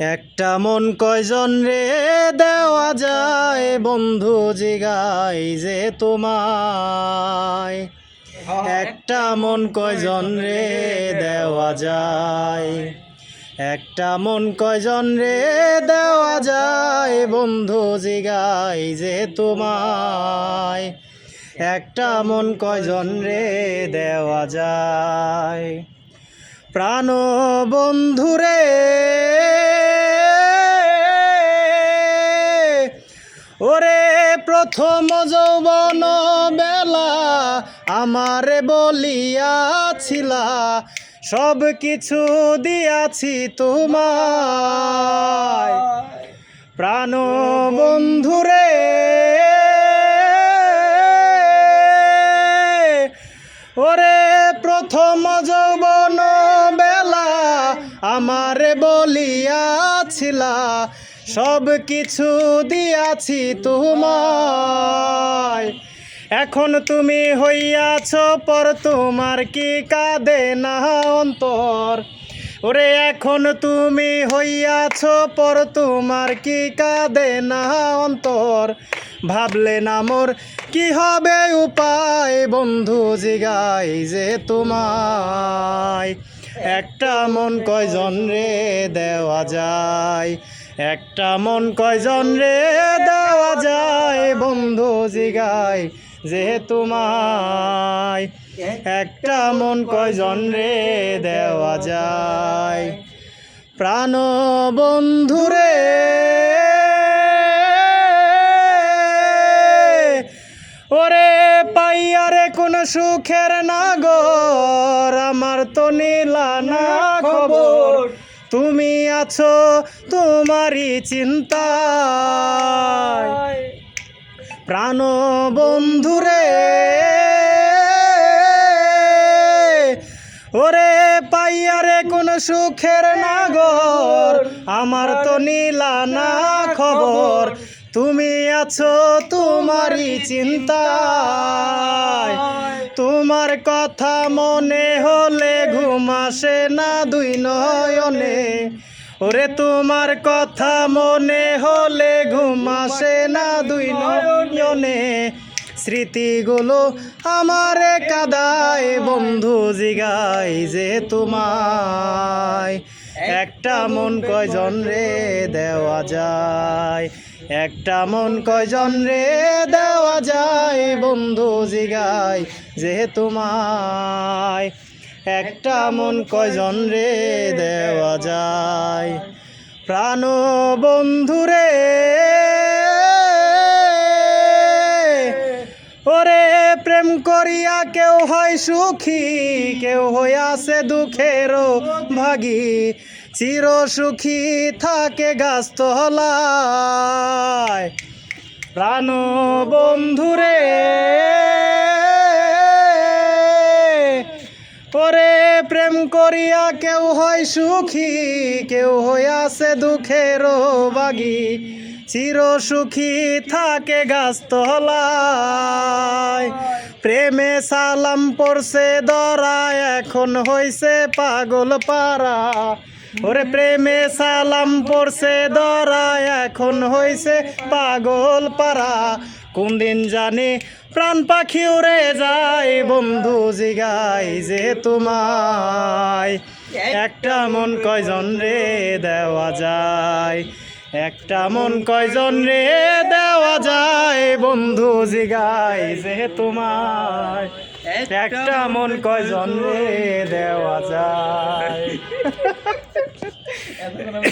একটা মন কয়জন রে দেওয়া যায়? বন্ধু জিগাই যে তোমায়। একটা মন কয়জন রে দেওয়া যায়? একটা মন কয়জন রে দেওয়া যায়? বন্ধু জিগাই যে তোমায়। একটা মন কয়জন রে দেওয়া যায়? প্রাণ বন্ধুরে ওরে প্রথম যৌবন বেলা আমারে বলিয়াছিলা, সব কিছু দিয়াছি তোমায়। প্রাণ বন্ধুরে ওরে প্রথম যৌবন বেলা আমারে বলিয়াছিলা সব কিছু দিয়াছি তোমায়। এখন তুমি হইয়াছ, পর তোমার কি কাঁদে না অন্তর? ওরে, এখন তুমি হইয়াছ, পর তোমার কি কাঁদে না অন্তর? ভাবলে না মোর কি হবে উপায়, বন্ধু জিগাই যে তোমায়। একটা মন কয়জন রে দেওয়া যায়? একটা মন কয়জন রে দেওয়া যায় বন্ধু জিগাই যে তোমায়। একটা মন কয়জন রে দেওয়া যায় প্রাণ বন্ধুরে ওরে পাইয়ারে কোন সুখের নাগর আমার তো নীলা না খবর। তুমি আছো তোমারই চিন্তা প্রাণ বন্ধুরে ওরে পাইয়ারে কোন সুখের নাগর আমার তো নীলা না খবর। তুমি আছো তোমারই চিন্তায়। তোমার কথা মনে হলে ঘুম আসে না দুই নয়নে। ওরে তোমার কথা মনে হলে ঘুম আসে না দুই নয়নে। স্মৃতিগুলো আমারে কাদায়, বন্ধু জিগাই যে তোমায়। একটা মন কয়জন রে দেওয়া যায়? একটা মন কয়জন রে দেওয়া যায় বন্ধু জিগায় যে তোমায়। একটা মন কয়জন রে দেওয়া যায়? প্রাণ বন্ধুরে প্রেম করিয়া কেউ হয় সুখী, কেউ হইয়াছে দুঃখেরও ভাগী। চির সুখী থাকে গাছতলায়। প্রাণ বন্ধুরে, ওরে প্রেম করিয়া কেউ হয় সুখী, কেউ হইয়াছে দুঃখেরও বাগি চির সুখী থাকে গাছতলায়। প্রেমে সালাম পড়ছে, দরা এখন হইছে পাগল পারা ওরে প্রেমে সালাম পড়ছে, দরা এখন হইছে পাগল পারা কোন দিন জানি প্রাণ পাখি উড়ে যায়, বন্ধু জিগাই যে তোমায়। একটা মন কয়জন রে দেওয়া যায়? একটা মন কয়জন রে দেওয়া যায়? বন্ধু জিগাই যে তোমায়। একটা মন কয়জন রে দেওয়া যায়?